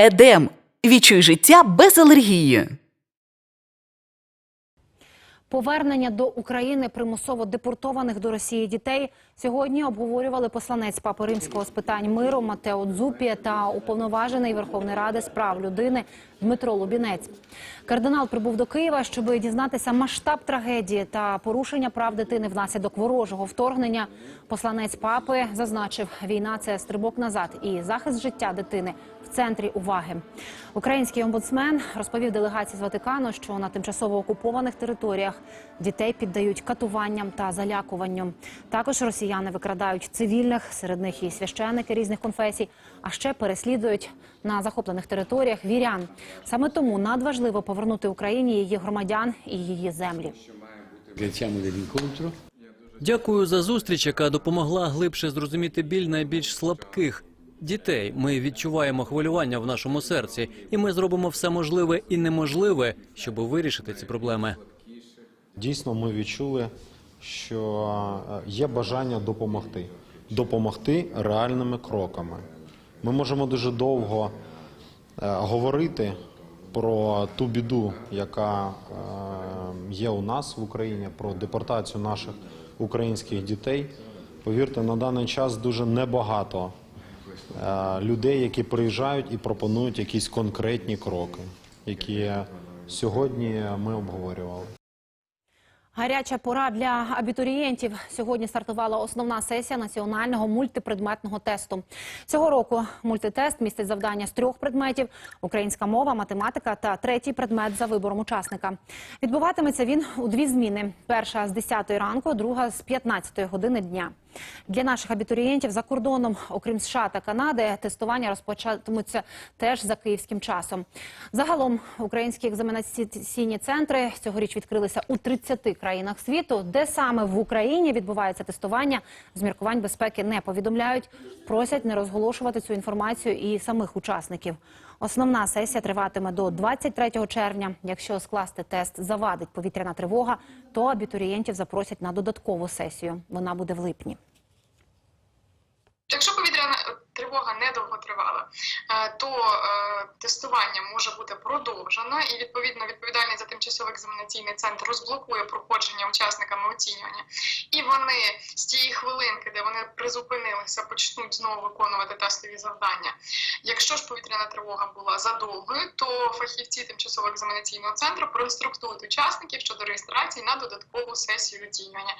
Едем. Відчуй життя без алергії. Повернення до України примусово депортованих до Росії дітей сьогодні обговорювали посланець Папи Римського з питань миру Матео Дзупія та уповноважений Верховної Ради з прав людини Дмитро Лубінець. Кардинал прибув до Києва, щоб дізнатися масштаб трагедії та порушення прав дитини внаслідок ворожого вторгнення. Посланець папи зазначив, війна це стрибок назад і захист життя дитини в центрі уваги. Український омбудсмен розповів делегації з Ватикану, що на тимчасово окупованих територіях дітей піддають катуванням та залякуванню. Також росіяни викрадають цивільних, серед них і священники різних конфесій, а ще переслідують на захоплених територіях вірян. Саме тому надважливо повернути Україні її громадян і її землі. Дякую за зустріч, яка допомогла глибше зрозуміти біль найбільш слабких дітей. Ми відчуваємо хвилювання в нашому серці, і ми зробимо все можливе і неможливе, щоб вирішити ці проблеми. Дійсно, ми відчули, що е, є бажання допомогти, допомогти реальними кроками. Ми можемо дуже довго говорити про ту біду, яка е, є у нас в Україні, про депортацію наших українських дітей. Повірте, на даний час дуже небагато е, людей, які приїжджають і пропонують якісь конкретні кроки, які сьогодні ми обговорювали. Гаряча пора для абітурієнтів. Сьогодні стартувала основна сесія національного мультипредметного тесту. Цього року мультитест містить завдання з трьох предметів: українська мова, математика та третій предмет за вибором учасника. Відбуватиметься він у дві зміни: перша з 10 ранку, друга з 15 години дня. Для наших абітурієнтів за кордоном, окрім США та Канади, тестування розпочатимуться теж за київським часом. Загалом українські екзаменаційні центри цьогоріч відкрилися у 30 країнах світу, де саме в Україні відбувається тестування. З міркувань безпеки не повідомляють, просять не розголошувати цю інформацію і самих учасників. Основна сесія триватиме до 23 червня. Якщо скласти тест завадить повітряна тривога, то абітурієнтів запросять на додаткову сесію. Вона буде в липні. Якщо повітряна тривога недовго тривала, е, то е, тестування може бути продовжено, і відповідно відповідальний за тимчасовий екзаменаційний центр розблокує проходження учасниками оцінювання. І вони з тієї хвилинки, де вони призупинилися, почнуть знову виконувати тестові завдання. Якщо ж повітряна тривога була задовгою, то фахівці тимчасового екзаменаційного центру проінструктують учасників щодо реєстрації на додаткову сесію оцінювання.